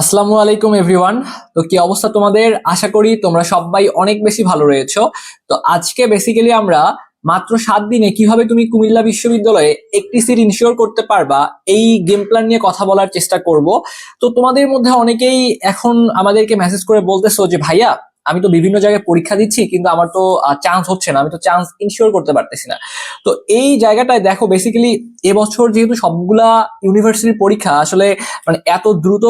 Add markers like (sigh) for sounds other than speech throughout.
আসসালামু আলাইকুম এভরিওয়ান তো কি অবস্থা তোমাদের? আশা করি তোমরা সবাই অনেক বেশি ভালো রয়েছ। তো আজকে বেসিক্যালি আমরা মাত্র সাত দিনে কীভাবে তুমি কুমিল্লা বিশ্ববিদ্যালয়ে একটি সিট ইনশিওর করতে পারবা, এই গেম প্ল্যান নিয়ে কথা বলার চেষ্টা করব। তো তোমাদের মধ্যে অনেকেই এখন আমাদেরকে মেসেজ করে বলতেছো যে, ভাইয়া আমি তো বিভিন্ন জায়গায় পরীক্ষা দিচ্ছি, কিন্তু আমার তো চান্স হচ্ছে না। আমি তো চান্স ইনশিওর করতে পারতেছি না। তো এই জায়গাটায় দেখো বেসিক্যালি এবছর যেহেতু সবগুলা ইউনিভার্সিটির পরীক্ষা, আসলে মানে এত দ্রুত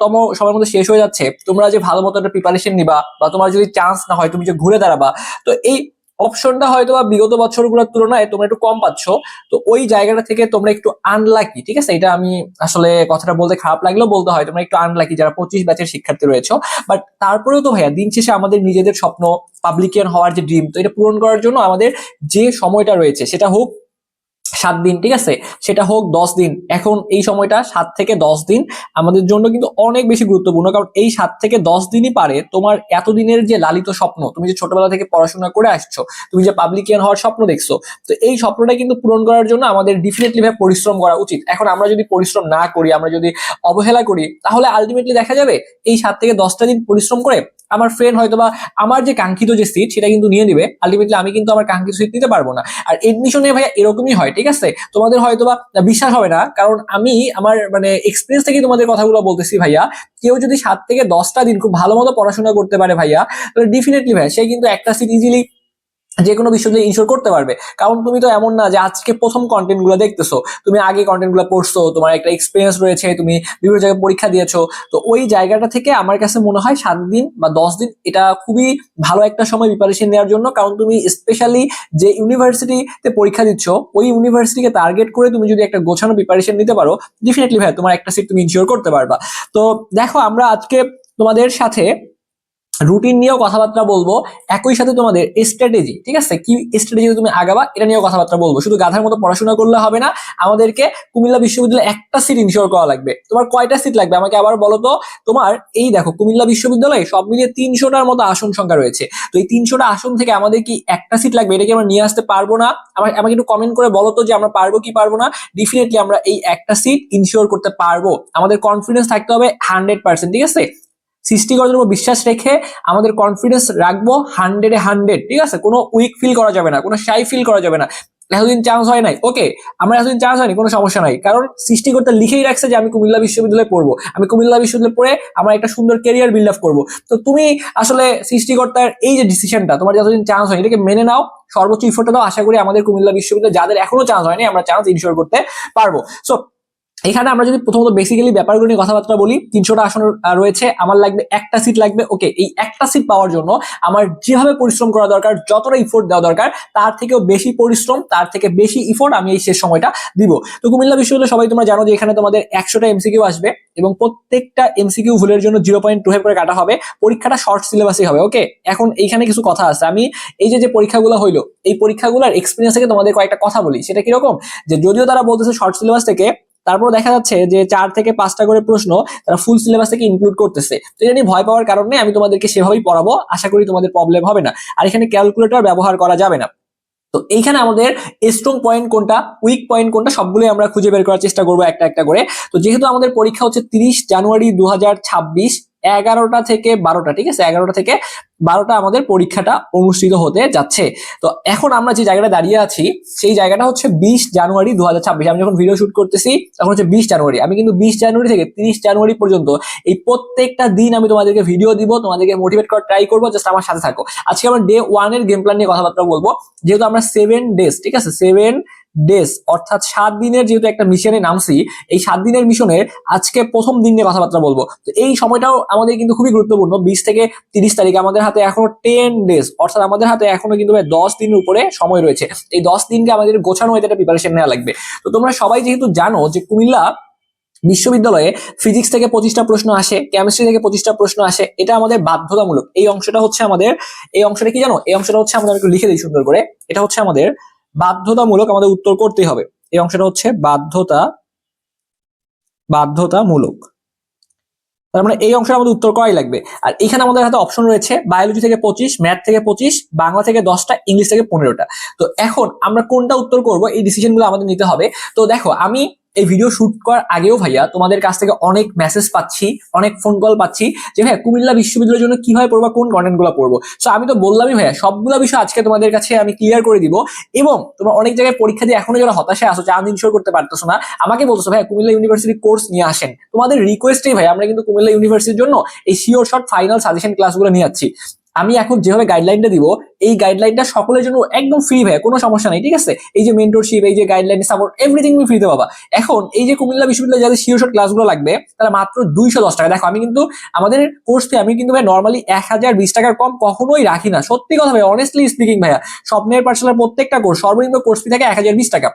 তম সময়ের মধ্যে শেষ হয়ে যাচ্ছে। তোমরা যে ভালো মতো একটা প্রিপারেশন নিবা, বা তোমার যদি চান্স না হয়, তুমি যে ঘুরে দাঁড়াবা, তো এই অপশনটা হয়তো বা বিগত বছরগুলোর তুলনায় তোমরা একটু কম পাচ্ছ। তো ওই জায়গাটা থেকে তোমরা একটু আনলাকি ঠিক আছে? এটা আমি আসলে কথাটা বলতে খারাপ লাগলেও বলতে হয়, তোমরা একটু আনলাকি যারা পঁচিশ ব্যাচের শিক্ষার্থী রয়েছে। বাট তারপরেও তো ভাইয়া, দিন শেষে আমাদের নিজেদের স্বপ্ন পাবলিকিয়ান হওয়ার যে ড্রিম তো এটা পূরণ করার জন্য আমাদের যে সময়টা রয়েছে, সেটা হোক সাত দিন, ঠিক আছে? সেটা হোক দশ দিন। এখন এই সময়টা সাত থেকে দশ দিন আমাদের জন্য কিন্তু অনেক বেশি গুরুত্বপূর্ণ। কারণ এই সাত থেকে দশ দিনই পারে তোমার এতদিনের যে লালিত স্বপ্ন, তুমি যে ছোটবেলা থেকে পড়াশোনা করে আসছো, তুমি যে পাবলিকিয়ান হওয়ার স্বপ্ন দেখছ, তো এই স্বপ্নটা কিন্তু পূরণ করার জন্য আমাদের ডিফিনেটলি ভাবে পরিশ্রম করা উচিত। এখন আমরা যদি পরিশ্রম না করি, আমরা যদি অবহেলা করি, তাহলে আলটিমেটলি দেখা যাবে এই সাত থেকে দশটা দিন পরিশ্রম করে আমার ফ্রেন্ড হয়তো বা আমার যে কাঙ্ক্ষিত যে সিট সেটা কিন্তু নিয়ে নিবে। আলটিমেটলি আমি কিন্তু আমার কাঙ্ক্ষিত সিট নিতে পারব না। আর এডমিশনে ভাইয়া এরকমই হয়, ঠিক আছে? তোমাদের হয়তো বা বিশ্বাস হবে না, কারণ আমি আমার মানে এক্সপিরিয়েন্স থেকে তোমাদের কথাগুলো বলতেছি ভাইয়া। কেউ যদি সাত থেকে দশটা দিন খুব ভালো মতো পড়াশোনা করতে পারে ভাইয়া, তাহলে ডেফিনেটলি ভাইয়া সে কিন্তু একটা সিট ইজিলি যে কোনো বিশ্ববিদ্যালয়ে ইনশোর করতে পারবে। কারণ তুমি তো এমন না যে আজকে প্রথম কন্টেন্টগুলো দেখতেছো, তুমি আগে কন্টেন্টগুলো পড়ছো, তোমার একটা এক্সপিরিয়েন্স রয়েছে, তুমি বিভিন্ন জায়গায় পরীক্ষা দিয়েছ। তো ওই জায়গাটা থেকে আমার কাছে মনে হয় সাত দিন বা দশ দিন এটা খুবই ভালো একটা সময় প্রিপারেশন নেওয়ার জন্য। কারণ তুমি স্পেশালি যে ইউনিভার্সিটিতে পরীক্ষা দিচ্ছ, ওই ইউনিভার্সিটিকে টার্গেট করে তুমি যদি একটা গোছানো প্রিপারেশন নিতে পারো ডেফিনেটলি ভাই তোমার একটা সিট তুমি ইনশিওর করতে পারবা। তো দেখো আমরা আজকে তোমাদের সাথে রুটিন নিয়েও কথাবার্তা বলব, একই সাথে তোমাদের স্ট্র্যাটেজি ঠিক আছে? কি স্ট্র্যাটেজি তুমি আগাবা, এটা নিয়েও কথাবার্তা বলব। শুধু গাধার মতো পড়াশোনা করলে হবে না, আমাদেরকে কুমিল্লা বিশ্ববিদ্যালয়ে একটা সিট ইনশিওর করা লাগবে। তোমার কয়টা সিট লাগবে? আমাকে আবার বলো তো, তোমার এই দেখো, কুমিল্লা বিশ্ববিদ্যালয়ে সব মিলিয়ে তিনশোটার মতো আসন সংখ্যা রয়েছে। তো এই তিনশোটা আসন থেকে আমাদের কি একটা সিট লাগবে? এটা কি আমরা নিয়ে আসতে পারব না? আমার আমাকে একটু কমেন্ট করে বলো তো যে আমরা পারব কি পারব না? ডেফিনেটলি আমরা এই একটা সিট ইনশিওর করতে পারব। আমাদের কনফিডেন্স থাকতে হবে হান্ড্রেড পার্সেন্ট ঠিক আছে? সৃষ্টিকর্তার উপর বিশ্বাস রেখে আমাদের কনফিডেন্স রাখব হান্ড্রেডে হান্ড্রেড ঠিক আছে? কোনো উইক ফিল করা যাবে না, কোনো শাই ফিল করা যাবে না। এতদিন চান্স হয় নাই ওকে আমার এতদিন চান্স হয়নি, কোনো সমস্যা নাই। কারণ সৃষ্টিকর্তা লিখেই রাখছে যে আমি কুমিল্লা বিশ্ববিদ্যালয়ে পড়ব। আমি কুমিল্লা বিশ্ববিদ্যালয়ে পড়ে আমার একটা সুন্দর কেরিয়ার বিল্ড আপ করব। তো তুমি আসলে সৃষ্টিকর্তার এই যে ডিসিশনটা তোমার যতদিন চান্স হয় এটাকে মেনে নাও, সর্বোচ্চ ইফোর্টটা দাও। আশা করি আমাদের কুমিল্লা বিশ্ববিদ্যালয়ে যাদের এখনও চান্স হয়নি, আমরা চান্স ইনশিওর করতে পারব। সো এখানে আমরা যদি প্রথমত বেসিক্যালি ব্যাপারগুলো নিয়ে কথাবার্তা বলি, তিনশোটা আসন রয়েছে, আমার লাগবে একটা সিট লাগবে ওকে এই একটা সিট পাওয়ার জন্য আমার যেভাবে পরিশ্রম করা দরকার, যতটা ইফোর্ট দেওয়া দরকার, তার থেকেও বেশি পরিশ্রম, তার থেকে বেশি ইফোর্ট আমি এই শেষ সময়টা দিব। তো কুমিল্লা বিশ্ববিদ্যালয়, সবাই তোমরা জানো যে এখানে তোমাদের একশোটা এমসিকিউ আসবে এবং প্রত্যেকটা এমসিকিউ ভুলের জন্য জিরো পয়েন্ট টু করে কাটা হবে, পরীক্ষাটা শর্ট সিলেবাসই হবে ওকে এখন এইখানে কিছু কথা আছে, আমি এই যে যে পরীক্ষাগুলো হইল, এই পরীক্ষাগুলোর এক্সপিরিয়েন্স থেকে তোমাদের কয়েকটা কথা বলি, সেটা কীরকম? যে যদিও তারা বলতেছে শর্ট সিলেবাস থেকে তারপর দেখা যাচ্ছে যে চার থেকে পাঁচটা করে প্রশ্ন তারা ফুল সিলেবাস থেকে ইনক্লুড করতেছে। তো এটা নিয়ে ভয় পাওয়ার কারণে আমি তোমাদেরকে সেভাবেই পড়াবো, আশা করি তোমাদের প্রবলেম হবে না। আর এখানে ক্যালকুলেটর ব্যবহার করা যাবে না। তো এইখানে আমাদের স্ট্রং পয়েন্ট কোনটা উইক পয়েন্ট কোনটা, সবগুলোই আমরা খুঁজে বের করার চেষ্টা করব একটা একটা করে। তো যেহেতু আমাদের পরীক্ষা হচ্ছে তিরিশ জানুয়ারি দু হাজার ছাব্বিশ এগারোটা থেকে বারোটা, ঠিক আছে? এগারোটা থেকে বারোটা আমাদের পরীক্ষাটা অনুষ্ঠিত হতে যাচ্ছে। তো এখন আমরা যে জায়গাটা দাঁড়িয়ে আছি, সেই জায়গাটা হচ্ছে বিশ জানুয়ারি দু হাজার ছাব্বিশ। আমি যখন ভিডিও শুট করতেছি, তখন হচ্ছে বিশ জানুয়ারি। আমি কিন্তু বিশ জানুয়ারি থেকে তিরিশ জানুয়ারি পর্যন্ত এই প্রত্যেকটা দিন আমি তোমাদেরকে ভিডিও দিব, তোমাদেরকে মোটিভেট করার ট্রাই করব জাস্ট আমার সাথে থাকো। আজকে আমরা ডে ওয়ানের গেম প্ল্যান নিয়ে কথাবার্তা বলব। যেহেতু আমরা সেভেন ডেজ ঠিক আছে? সেভেন ডেজ অর্থাৎ সাত দিনের যেহেতু একটা মিশনে নামছি, এই সাত দিনের মিশনের আজকে প্রথম দিন নিয়ে কথাবার্তা বলব। তো এই সময়টাও আমাদের কিন্তু খুবই গুরুত্বপূর্ণ। বিশ থেকে তিরিশ তারিখ আমাদের হাতে এখনও টেন ডেজ অর্থাৎ আমাদের হাতে এখনও কিন্তু দশ দিনের উপরে সময় রয়েছে। এই দশ দিনকে আমাদের গোছানো হয়ে একটা প্রিপারেশন নেওয়া লাগবে। তো তোমরা সবাই যেহেতু জানো যে কুমিল্লা বিশ্ববিদ্যালয়ে ফিজিক্স থেকে পঁচিশটা প্রশ্ন আসে কেমিস্ট্রি থেকে পঁচিশটা প্রশ্ন আসে, এটা আমাদের বাধ্যতামূলক। এই অংশটা হচ্ছে আমাদের, এই অংশটা কি জানো? এই অংশটা হচ্ছে আমাদের, একটু লিখে দিই সুন্দর করে। এটা হচ্ছে আমাদের বাধ্যতামূলক আমাদের উত্তর করতেই হবে। এই অংশটা হচ্ছে বাধ্যতা, বাধ্যতামূলক। তার মানে এই অংশটা আমাদের উত্তর করাই লাগবে। আর এখানে আমাদের হাতে অপশন রয়েছে বায়োলজি থেকে পঁচিশ ম্যাথ থেকে পঁচিশ, বাংলা থেকে দশটা, ইংলিশ থেকে পনেরোটা। তো এখন আমরা কোনটা উত্তর করব এই ডিসিশনগুলো আমাদের নিতে হবে। তো দেখো, আমি এই ভিডিও শুট করার আগেও ভাইয়া তোমাদের কাছ থেকে অনেক মেসেজ পাচ্ছি, অনেক ফোন কল পাচ্ছি যে, ভাইয়া, কুমিল্লা বিশ্ববিদ্যালয়ের জন্য কীভাবে পড়বা, কোন কন্টেন্টগুলো পড়ব? সো আমি তো বললামই ভাইয়া, সবগুলো বিষয় আজকে তোমাদের কাছে আমি ক্লিয়ার করে দিব এবং তোমরা অনেক জায়গায় পরীক্ষা দিয়ে এখনও যারা হতাশায় আসো চাঁদ ইনশোর করতে পারতেছো না, আমাকে বলছো ভাইয়া, কুমিল্লা ইউনিভার্সিটি কোর্স নিয়ে আসেন। তোমাদের রিকোয়েস্টেই ভাই আমরা কিন্তু কুমিল্লা ইউনিভার্সিটির জন্য এই শিওর শর্ট ফাইনাল সাজেশন ক্লাসগুলো নিয়ে যাচ্ছি। আমি এখন যেভাবে গাইডলাইনটা দিব, এই গাইডলাইনটা সকলের জন্য একদম ফ্রি ভাই কোনো সমস্যা নেই, ঠিক আছে? এই যে মেন্টরশিপ এই যে গাইডলাইন সাপোর্ট এভরিথিং তুমি ফ্রিতে পাবা। এখন এই যে কুমিল্লা বিশ্ববিদ্যালয়ে যাদের শিওর শর্ট ক্লাসগুলো লাগবে, তারা মাত্র দুইশো দশ টাকা। দেখো, আমি কিন্তু আমাদের কোর্স আমি কিন্তু ভাই নর্মালি এক হাজার বিশ টাকার কম কখনোই রাখি না। সত্যি কথা ভাই অনেস্টলি স্পিকিং ভাইয়া, স্বপ্নের পাঠশালার প্রত্যেকটা কোর্স সর্বনিম্ন কোর্স ফি থাকে এক হাজার বিশ টাকা।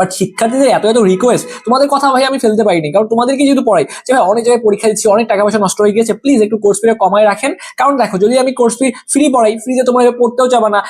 বাট শিক্ষার্থীদের এত এত রিকোয়েস্ট তোমাদের কথা ভাই আমি ফেলতে পারিনি, কারণ তোমাদেরকে যেহেতু পড়াই, যে ভাই অনেক জায়গায় পরীক্ষা দিচ্ছি, অনেক টাকা পয়সা নষ্ট হয়ে গেছে প্লিজ একটু কোর্স ফিটা কমায় রাখেন। কারণ দেখো, যদি আমি কোর্স ফি ফ্রি পড়াই ফ্রিতে তোমার পড়তেও চাবা না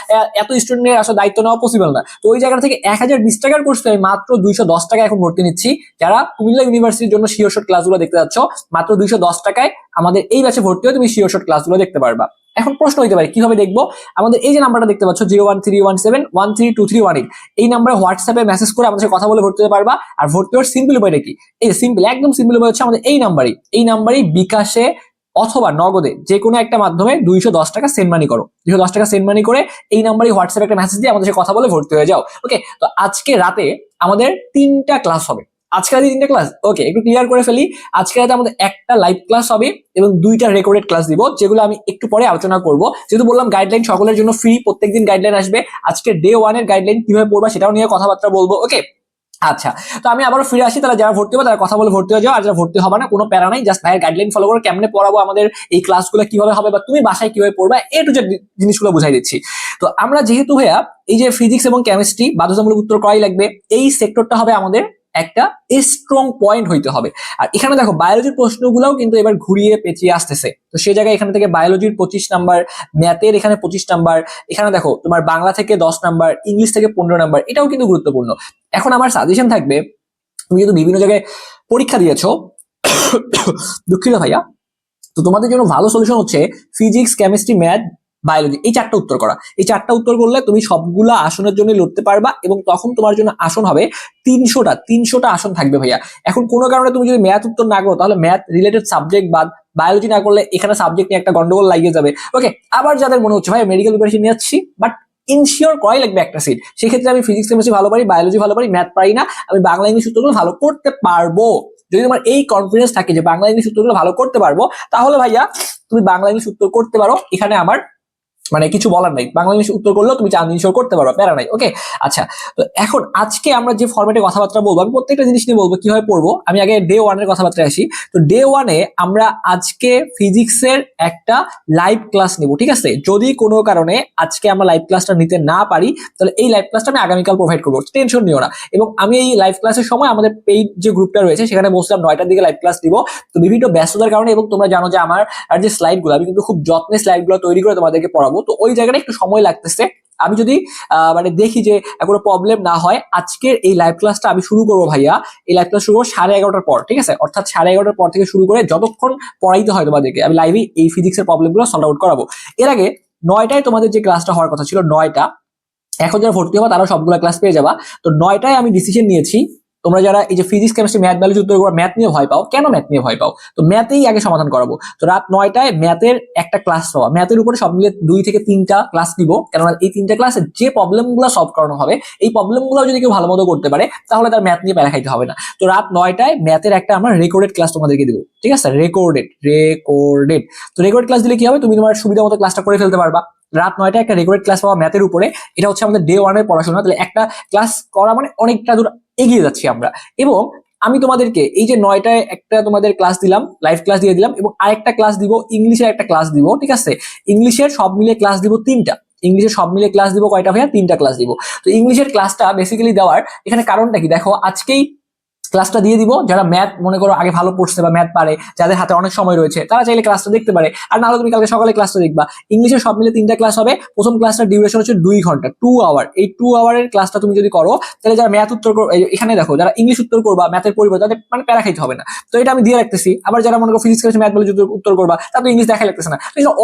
এত স্টুডেন্টের আসলে দায়িত্ব নেওয়া পসিবল না। তো ওই জায়গা থেকে এক হাজার বিশ টাকার কোর্স আমি মাত্র দুইশো দশ টাকা এখন ভর্তি নিচ্ছি। যারা কুমিল্লা ইউনিভার্সিটির জন্য শিওর শর্ট ক্লাসগুলো দেখতে যাচ্ছ, মাত্র দুইশো দশ টাকায় আমাদের এই ব্যাচে ভর্তি হয়ে তুমি শিওর শর্ট ক্লাসগুলো দেখতে পারবা। এখন প্রশ্ন হইতে পারে, কীভাবে দেখব? আমাদের এই যে নাম্বারটা দেখতে পাচ্ছ zero one three one seven one three two three one eight এই নাম্বারে হোয়াটসঅ্যাপে মেসেজ করে আমাদের কথা বলে ভর্তি হতে পারবা। আর ভর্তি হওয়ার সিম্পল উপায়টা কি? এই সিম্পল একদম সিম্পল উপায় হচ্ছে আমাদের এই নাম্বারই এই নাম্বারই বিকাশে অথবা নগদে যে কোনো একটা মাধ্যমে দুইশো দশ টাকা সেন্ড মানি করো। দুইশো দশ টাকা সেন্ড মানি করে এই নাম্বারে হোয়াটসঅ্যাপে একটা মেসেজ দিয়ে আমাদের সাথে কথা বলে ভর্তি হয়ে যাও। ওকে তো আজকে রাতে আমাদের তিনটা ক্লাস হবে। আজকে রাতে তিনটা ক্লাস ওকে একটু ক্লিয়ার করে ফেলি। আজকে রাতে আমাদের একটা লাইভ ক্লাস হবে এবং দুইটা রেকর্ডেড ক্লাস দিব, যেগুলো আমি একটু পরে আলোচনা করব। যেহেতু বললাম গাইডলাইন সকলের জন্য ফ্রি প্রত্যেকদিন গাইডলাইন আসবে। আজকে ডে ওয়ানের গাইডলাইন কীভাবে পড়বা সেটাও নিয়ে কথাবার্তা বলব ওকে আচ্ছা তো আমি আবার ফিরে আসি। তারা যারা ভর্তি হবে, তারা কথা বলে ভর্তি হয়ে যাও। আর যারা ভর্তি হবে না, কোনো প্যারা নাই। জাস্ট ভাইয়ের গাইডলাইন ফলো করে কেমনে পড়াবো আমাদের এই ক্লাসগুলো কীভাবে হবে বা তুমি বাসায় কীভাবে পড়বা এ টু জেড জিনিসগুলো বুঝাই দিচ্ছি। তো আমরা যেহেতু ভাইয়া, এই যে ফিজিক্স এবং কেমিস্ট্রি বাধ্যতামূলক উত্তর করাই লাগবে। এই সেক্টরটা হবে আমাদের একটা স্ট্রং পয়েন্ট হইতে হবে। আর এখানে দেখো বায়োলজির প্রশ্নগুলোও কিন্তু এবার ঘুরিয়ে পেঁচিয়ে আসতেছে। তো সেই জায়গায় এখানে থেকে বায়োলজির পঁচিশ নাম্বার ম্যাথের এখানে পঁচিশ নাম্বার এখানে দেখো তোমার বাংলা থেকে দশ নাম্বার ইংলিশ থেকে পনেরো নাম্বার এটাও কিন্তু গুরুত্বপূর্ণ। এখন আমার সাজেশন থাকবে, তুমি যেহেতু বিভিন্ন জায়গায় পরীক্ষা দিয়েছ, (coughs) দুঃখিত ভাইয়া। তো তোমাদের জন্য ভালো সলিউশন হচ্ছে ফিজিক্স কেমিস্ট্রি ম্যাথ বায়োলজি এই চারটা উত্তর করা। এই চারটা উত্তর করলে তুমি সবগুলা আসনের জন্য লড়তে পারবা এবং তখন তোমার জন্য আসন হবে তিনশোটা তিনশোটা আসন থাকবে ভাইয়া। এখন কোনো কারণে তুমি যদি ম্যাথ উত্তর না করো, তাহলে ম্যাথ রিলেটেড সাবজেক্ট বাদ বায়োলজি না করলে এখানে সাবজেক্ট নিয়ে একটা গন্ডগোল লাগিয়ে যাবে। ওকে আবার যাদের মনে হচ্ছে ভাই মেডিকেল প্রিপারেশন যাচ্ছি বাট ইনশিওর করাই লাগবে একটা সিট সেক্ষেত্রে আমি ফিজিক্স কেমিস্ট্রি ভালো পারি বায়োলজি ভালো পারি ম্যাথ পারি না, আমি বাংলা ইংলিশ উত্তরগুলো ভালো করতে পারব। যদি তোমার এই কনফিডেন্স থাকে যে বাংলা ইংলিশ উত্তরগুলো ভালো করতে পারব, তাহলে ভাইয়া তুমি বাংলা ইংলিশ উত্তর করতে পারো। এখানে আমার মানে কিছু বলার নাই। বাংলা ইংলিশ উত্তর করলেও তুমি চাঁদ ইংলিশ করতে পারো, প্যারা নাই ওকে আচ্ছা তো এখন আজকে আমরা যে ফরম্যাটে কথাবার্তা বলব, আমি প্রত্যেকটা জিনিস নিয়ে বলব কীভাবে পড়ব, আমি আগে ডে ওয়ানের কথাবার্তা আসি। তো ডে ওয়ানে আমরা আজকে ফিজিক্সের একটা লাইভ ক্লাস নিব, ঠিক আছে? যদি কোনো কারণে আজকে আমরা লাইভ ক্লাসটা নিতে না পারি, তাহলে এই লাইভ ক্লাসটা আমি আগামীকাল প্রোভাইড করব টেনশন নিও না। এবং আমি এই লাইভ ক্লাসের সময় আমাদের পেইড যে গ্রুপটা রয়েছে, সেখানে বসলাম নয়টার দিকে লাইভ ক্লাস দিব তো বিভিন্ন ব্যস্ততার কারণে এবং তোমরা জানো যে আমার, আর যে স্লাইডগুলো আমি কিন্তু খুব যত্নে স্লাইডগুলো তৈরি করে তোমাদেরকে পড়াবো। তো ওই জায়গাটা একটু সময় লাগতেছে। আমি যদি মানে দেখি যে কোনো প্রবলেম না হয়, আজকের এই লাইভ ক্লাসটা আমি শুরু করব ভাইয়া। এই লাইভ ক্লাস শুরু করব সাড়ে এগারোটার পর, ঠিক আছে? অর্থাৎ সাড়ে এগারোটার পর থেকে শুরু করে যতক্ষণ পড়াইতে হয় তোমাদেরকে, আমি লাইভে এই ফিজিক্সের প্রবলেমগুলো সলভ আউট করাবো। এর আগে নয়টায় তোমাদের যে ক্লাসটা হওয়ার কথা ছিল, নয়টা, এখন যারা ভর্তি হবা তারা সবগুলো ক্লাস পেয়ে যাবা। তো নয়টায় আমি ডিসিশন নিয়েছি তোমরা যারা এই যে ফিজিক্স কেমিস্ট্রি ম্যাথ বায়োলজি উত্তর করবা ম্যাথ নিয়ে ভয় পাও, কেন ম্যাথ নিয়ে ভয় পাও? তো ম্যাথেই আগে সমাধান করাবো। তো রাত নয়টায় ম্যাথের একটা ক্লাস পাওয়া ম্যাথের উপরে সব মিলে দুই থেকে তিনটা ক্লাস দিব কেননা এই তিনটা ক্লাসে যে প্রবলেমগুলো সলভ করানো হবে, এই প্রবলেমগুলো যদি কেউ ভালো মতো করতে পারে, তাহলে তার ম্যাথ নিয়ে প্যারা খাইতে হবে না। তো রাত নয়টায় ম্যাথের একটা আমরা রেকর্ডেড ক্লাস তোমাদেরকে দিব। ঠিক আছে? রেকর্ডেড রেকর্ডেড তো রেকর্ড ক্লাস দিলে কি হবে? তুমি তোমার সুবিধা মতো ক্লাসটা করে ফেলতে পারবা। রাত নয়টায় একটা রেগুলার ক্লাস পাওয়া ম্যাথের উপরে, এটা হচ্ছে আমাদের ডে ওয়ানের পড়াশোনা, তাহলে একটা ক্লাস করা মানে অনেকটা দূর এগিয়ে যাচ্ছি আমরা। এবং আমি তোমাদেরকে এই যে নয়টায় একটা তোমাদের ক্লাস দিলাম লাইভ ক্লাস দিয়ে দিলাম, এবং আরেকটা ক্লাস দিব ইংলিশের একটা ক্লাস দিব, ঠিক আছে? ইংলিশের সব মিলে ক্লাস দিব তিনটা। ইংলিশের সব মিলিয়ে ক্লাস দিব কয়টা ভাইয়া? তিনটা ক্লাস দিব। তো ইংলিশের ক্লাসটা বেসিক্যালি দেওয়ার এখানে কারণটা কি? দেখো, আজকেই ক্লাসটা দিয়ে দিব। যারা ম্যাথ মনে করো আগে ভালো পড়ছে বা ম্যাথ পারে, যাদের হাতে অনেক সময় রয়েছে, তারা চাইলে ক্লাসটা দেখতে পারে। আর না হলে তুমি কালকে সকালে ক্লাসটা দেখবা। ইংলিশে সব মিলে তিনটা ক্লাস হবে। প্রথম ক্লাসটার ডিউরেশন হচ্ছে দুই ঘণ্টা টু আওয়ার এই টু আওয়ারের ক্লাসটা তুমি যদি করো, তাহলে যারা ম্যাথ উত্তর এখানে দেখো, যারা ইংলিশ উত্তর করবা ম্যাথের পরিবর্তে তাদের মানে প্যারা খাইতে হবে না। তো এটা আমি দিয়ে রাখতেছি। আবার যারা মনে করো ফিজিক্স কেমিস্ট্রি ম্যাথ বলে যদি উত্তর করবা, তারা ইংলিশ দেখা লাগতেছে না।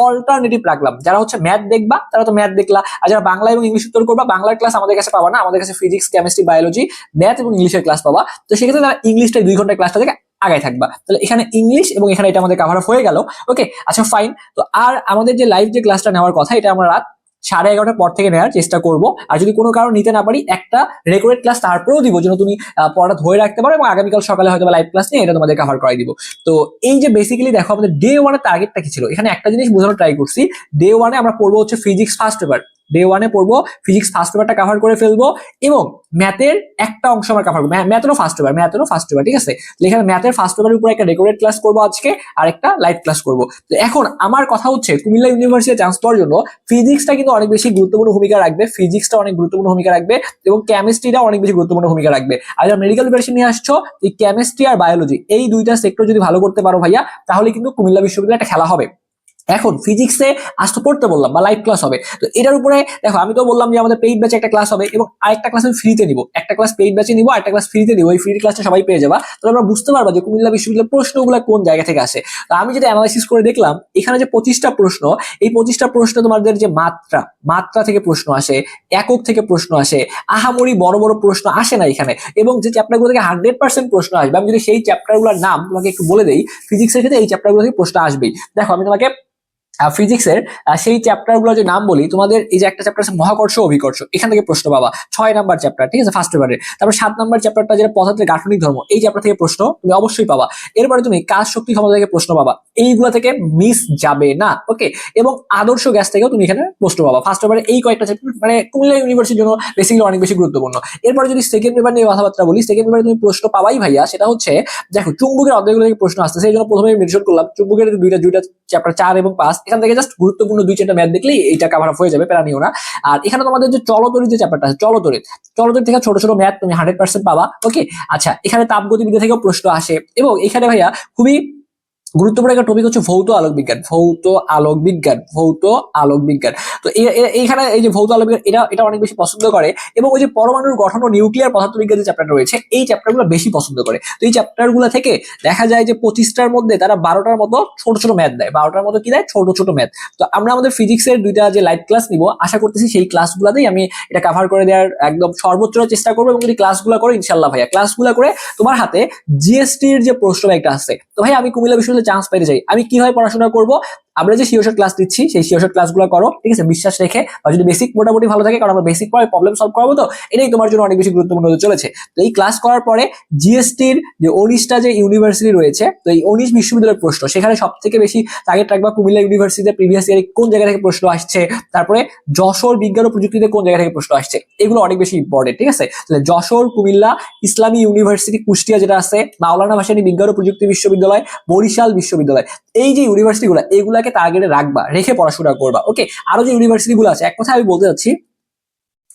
অল্টারনেটিভ রাখলাম। যারা হচ্ছে ম্যাথ দেখবা, তারা তো ম্যাথ দেখলা। আর যারা বাংলা এবং ইংলিশ উত্তর করবা, বাংলার ক্লাস আমাদের কাছে পাবা না। আমাদের কাছে ফিজিক্স কেমিস্ট্রি বায়োলজি ম্যাথ এবং ইংলিশের ক্লাস পাবা। তো সেক্ষেত্রে আছে তারা ইংলিশটা দুই ঘণ্টা ক্লাসটা থেকে আগায় থাকবা। তাহলে এখানে ইংলিশ এবং এখানে এটা আমাদের কাভার হয়ে গেল। ওকে আচ্ছা ফাইন তো আর আমাদের যে লাইভ যে ক্লাসটা নেওয়ার কথা, এটা আমরা রাত সাড়ে এগারোটার পর থেকে নেওয়ার চেষ্টা করব। আর যদি কোনো কারণ নিতে না পারি, একটা রেকর্ডেড ক্লাস তারপরেও দিব, যেন তুমি পড়াটা ধরে রাখতে পারো এবং আগামীকাল সকালে হয়তো লাইভ ক্লাস নিয়ে এটা তোমাদের কাভার করাই দিব। তো এই যে বেসিক্যালি দেখো, আমাদের ডে ওয়ানের টার্গেটটা কি ছিল? এখানে একটা জিনিস বোঝানোর ট্রাই করছি। ডে ওয়ানে আমরা পড়ব হচ্ছে ফিজিক্স ফার্স্ট পেপার ডে ওয়ানে পড়ব ফিজিক্স ফার্স্ট পেপারটা কাভার করে ফেলব এবং ম্যাথের একটা অংশ আমরা কাভার করব। ম্যাথেরও ফার্স্ট পেপার ম্যাথেরও ফার্স্ট পেপার ঠিক আছে? এখানে ম্যাথের ফার্স্ট পেপারের উপর একটা রেকর্ডেড ক্লাস করব আজকে, আর একটা লাইভ ক্লাস করব। তো এখন আমার কথা হচ্ছে, কুমিল্লা ইউনিভার্সিটি চান্স পাওয়ার জন্য ফিজিক্সটা কিন্তু অনেক বেশি গুরুত্বপূর্ণ ভূমিকা রাখবে ফিজিক্সটা অনেক গুরুত্বপূর্ণ ভূমিকা রাখবে এবং কেমিস্ট্রিটা অনেক বেশি গুরুত্বপূর্ণ ভূমিকা রাখবে। আর যারা মেডিকেল প্রিপারেশন নিয়ে আসছো, এই কেমিস্ট্রি আর বায়োলজি এই দুইটা সেক্টর যদি ভালো করতে পারো ভাইয়া, তাহলে কিন্তু কুমিল্লা বিশ্ববিদ্যালয়ে একটা খেলা হবে। এখন ফিজিক্সে আজ তো পড়তে বললাম বা লাইভ ক্লাস হবে। তো এটার উপরে দেখো, আমি তো বললাম যে আমাদের পেইড ব্যাচে একটা ক্লাস হবে এবং আরেকটা ক্লাস আমি ফ্রিতে নিব। একটা ক্লাস পেইড ব্যাচে নিব একটা ক্লাস ফ্রিতে নিব। ওই ফ্রি ক্লাসটা সবাই পেয়ে যাবা। তাহলে আমরা বুঝতে পারব যে কুমিল্লা বিশ্ববিদ্যালয়ের প্রশ্নগুলো কোন জায়গা থেকে আসে। তো আমি যেটা অ্যানালাইসিস করে দেখলাম, এখানে যে পঁচিশটা প্রশ্ন, এই পঁচিশটা প্রশ্ন তোমাদের যে মাত্রা মাত্রা থেকে প্রশ্ন আসে, একক থেকে প্রশ্ন আসে, আহামরি বড় বড় প্রশ্ন আসে না এখানে। এবং যে চ্যাপ্টারগুলো থেকে হান্ড্রেড পার্সেন্ট প্রশ্ন আসবে, আমি যদি সেই চ্যাপ্টারগুলোর নাম তোমাকে একটু বলে দেই ফিজিক্সের ক্ষেত্রে এই চ্যাপ্টারগুলো থেকে প্রশ্ন আসবেই। দেখো, আমি তোমাকে ফিজিক্সের সেই চ্যাপ্টারগুলো যে নাম বলি, তোমাদের এই যে একটা চ্যাপ্টার আছে মহাকর্ষ অভিকর্ষ, এখান থেকে প্রশ্ন পাবা। ছয় নাম্বার চ্যাপ্টার ঠিক আছে? ফার্স্ট পেপারের তারপর সাত নাম্বার চ্যাপ্টারটা যেটা পদার্থের গাঠনিক ধর্ম, এই চ্যাপ্টার থেকে প্রশ্ন তুমি অবশ্যই পাবা। এরপরে তুমি কাজ শক্তি ক্ষমতা থেকে প্রশ্ন পাবা। এইগুলো থেকে মিস যাবে না ওকে এবং আদর্শ গ্যাস থেকেও তুমি এখানে প্রশ্ন পাবা। ফার্স্ট পেপারে এই কয়েকটা চ্যাপ্টার মানে কুমিল্লা ইউনিভার্সিটির জন্য বেসিক্যালি অনেক বেশি গুরুত্বপূর্ণ। এরপরে যদি সেকেন্ড পেপার নিয়ে কথাবার্তা বলি সেকেন্ড পেপারে তুমি প্রশ্ন পাবাই ভাইয়া, সেটা হচ্ছে, দেখো, চুম্বকের অধ্যায়গুলো থেকে প্রশ্ন আসছে, সেই জন্য প্রথমে মেনশন করলাম, চুম্বকের দুইটা দুইটা চ্যাপ্টার চার এবং পাঁচ। এখান থেকে জাস্ট গুরুত্বপূর্ণ দুই চারটা ম্যাথ দেখলেই এটা কাভার আপ হয়ে যাবে, প্যারা নিও না। আর এখানে তোমাদের যে চলতরি যে চ্যাপ্টারটা আছে, চলতরি চলতরি থেকে ছোট ছোট ম্যাথ তুমি হান্ড্রেড পার্সেন্ট পাবা ওকে আচ্ছা এখানে তাপগতিবিদ্যা থেকেও প্রশ্ন আসে এবং এখানে ভাইয়া খুবই গুরুত্বপূর্ণ একটা টপিক হচ্ছে ভৌত আলোক বিজ্ঞান ভৌত আলোক বিজ্ঞান ভৌত আলোক বিজ্ঞান তো এইখানে এই যে ভৌত আলোক বিজ্ঞান এটা এটা অনেক বেশি পছন্দ করে এবং ওই যে পরমাণুর গঠন ও নিউক্লিয়ার পদার্থবিজ্ঞান যে চ্যাপ্টার রয়েছে, এই চ্যাপ্টারগুলো বেশি পছন্দ করে। তো এই চ্যাপ্টারগুলো থেকে দেখা যায় যে পঁচিশটার মধ্যে তারা বারোটার মতো ছোট ছোট ম্যাথ দেয়, বারোটার মতো কি দেয়? ছোট ছোট ম্যাথ তো আমরা আমাদের ফিজিক্সের দুইটা যে লাইভ ক্লাস নিব, আশা করতেছি সেই ক্লাসগুলোতেই আমি এটা কাভার করে দেওয়ার একদম সর্বোচ্চ চেষ্টা করব এবং যদি ক্লাসগুলো করো ইনশাল্লাহ ভাইয়া। ক্লাসগুলো করে তোমার হাতে জিএসটির যে প্রশ্ন একটা আছে তো ভাই আমি কুমিল্লা বিশ্ববিদ্যালয়ে চান্স পেতে চাই। আমি কীভাবে পড়াশোনা করব? আমরা যে শিওশর ক্লাস দিচ্ছি, সেই শিওশর ক্লাসগুলো করো, ঠিক আছে? বিশ্বাস রেখে, বা যদি বেসিক মোটামুটি ভালো থাকে, কারণ আমরা বেসিক পরে প্রবলেম সলভ করব তো, এটাই তোমার জন্য অনেক বেশি গুরুত্বপূর্ণ হতে চলেছে। তো এই ক্লাস করার পরে জিএসটির যে উনিশটা যে ইউনিভার্সিটি রয়েছে, তো এই উনিশ বিশ্ববিদ্যালয়ের প্রশ্ন, সেখানে সব থেকে বেশি টার্গেট রাখবা কুমিল্লা ইউনিভার্সিটিতে প্রিভিয়াস ইয়ারে কোন জায়গা থেকে প্রশ্ন আসছে, তারপরে যশোর বিজ্ঞান ও প্রযুক্তিতে কোন জায়গা থেকে প্রশ্ন আসছে, এগুলো অনেক বেশি ইম্পর্টেন্ট ঠিক আছে? তাহলে যশোর, কুমিল্লা, ইসলামী ইউনিভার্সিটি কুষ্টিয়া যেটা আছে, মাওলানা ভাসানী বিজ্ঞান ও প্রযুক্তি বিশ্ববিদ্যালয়, বরিশাল বিশ্ববিদ্যালয়, এই যে ইউনিভার্সিটি গুলো এগুলাকে টার্গেটে রাখবা, রেখে পড়াশোনা করবা। ওকে আরও যে ইউনিভার্সিটি গুলো আছে, এক কথা আমি বলতে চাচ্ছি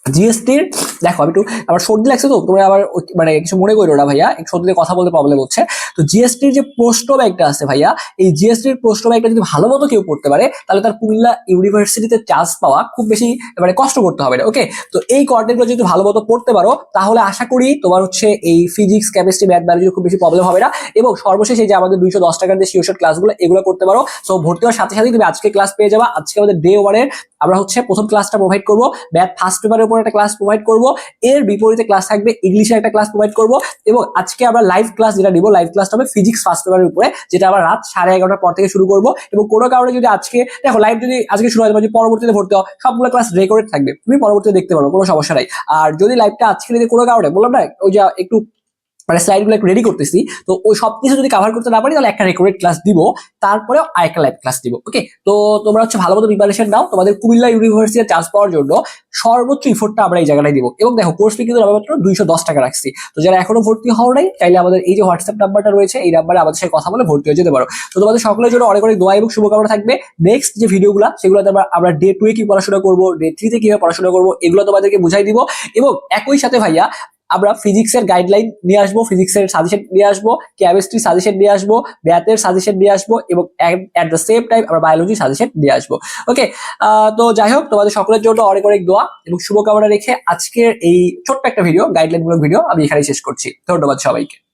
জিএসটির দেখো আমি একটু, আবার সর্দি লাগছে তো, তোমরা আবার মানে কিছু মনে করো না ভাইয়া সর্দিতে কথা বলতে প্রবলেম হচ্ছে। তো জিএসটির যে প্রশ্ন ব্যাগটা আছে ভাইয়া, এই জিএসটির প্রশ্ন ব্যাগটা যদি ভালো মতো কেউ পড়তে পারে, তাহলে তার কুমিল্লা ইউনিভার্সিটিতে চান্স পাওয়া খুব বেশি মানে কষ্ট করতে হবে না ওকে তো এই কন্টেন্টগুলো যদি ভালো মতো পড়তে পারো, তাহলে আশা করি তোমার হচ্ছে এই ফিজিক্স কেমিস্ট্রি ম্যাথ বায়োলজি খুব বেশি প্রবলেম হবে না। এবং সর্বশেষ যে আমাদের দুইশো দশ টাকার যে শিওশট ক্লাসগুলো এগুলো করতে পারো। সো ভর্তি হওয়ার সাথে সাথে তুমি আজকে ক্লাস পেয়ে যাবা। আজকে আমাদের ডে ওয়ানের আমরা হচ্ছে প্রথম ক্লাসটা প্রোভাইড করব। ম্যাথ ফার্স্ট পেপারের উপর একটা ক্লাস প্রোভাইড করব। এর বিপরীতে ক্লাস থাকবে ইংলিশের একটা ক্লাস প্রোভাইড করব এবং আজকে আমরা লাইভ ক্লাস যেটা নিবো লাইভ ক্লাসটা হবে ফিজিক্স ফার্স্ট পেপারের উপরে, যেটা আবার রাত সাড়ে এগারোটার পর থেকে শুরু করব এবং কোনো কারণে যদি আজকে, দেখো লাইভ যদি আজকে শুরু হয় পরবর্তীতে ভর্তি হও, সবগুলো ক্লাস রেকর্ডেড থাকবে। তুমি পরবর্তীতে দেখতে পারো, কোনো সমস্যা নাই। আর যদি লাইভটা আজকে যদি কোনো কারণে, বললাম না, ওই যে একটু মানে স্লাইডগুলো একটু রেডি করতেছি। তো ওই সব কিছু যদি কভার করতে না পারি, তাহলে একটা রেকর্ডেড ক্লাস দিব তারপরে আরেকটা লাইভ ক্লাস দিব ওকে তো তোমরা হচ্ছে ভালো মতো প্রিপারেশন নাও। তোমাদের কুমিল্লা ইউনিভার্সিটিতে চান্স পাওয়ার জন্য সর্বোচ্চ ইফোর্টটা আমরা এই জায়গাটায় দিব। এবং দেখো কোর্স ফি কিন্তু আমরা মাত্র দুইশো দশ টাকা রাখছি। তো যারা এখনও ভর্তি হওয়া নাই চাইলে আমাদের এই যে হোয়াটসঅ্যাপ নাম্বারটা রয়েছে, এই নাম্বারে আমাদের সাথে কথা বলে ভর্তি হয়ে যেতে পারো। তো তোমাদের সকলের জন্য অনেক অনেক দোয়া এবং শুভকামনা থাকবে। নেক্সট যে ভিডিওগুলো সেগুলোতে আমরা আমরা ডে টু এ কি পড়াশোনা করব ডে থ্রিতে কীভাবে পড়াশোনা করব, এগুলো তোমাদেরকে বুঝাই দিব। এবং একই সাথে ভাইয়া আমরা ফিজিক্সের গাইডলাইন নিয়ে আসব ফিজিক্সের সাজেশন নিয়ে আসব কেমিস্ট্রি সাজেশন নিয়ে আসব ম্যাথের সাজেশন নিয়ে আসব এবং অ্যাট দ্য সেম টাইম আমরা বায়োলজি সাজেশন নিয়ে আসব। ওকে তো যাই হোক, তোমাদের সকলের জন্য অনেক অনেক দোয়া এবং শুভকামনা রেখে আজকের এই ছোট্ট একটা ভিডিও গাইডলাইনমূলক ভিডিও আমি এখানেই শেষ করছি। ধন্যবাদ সবাইকে।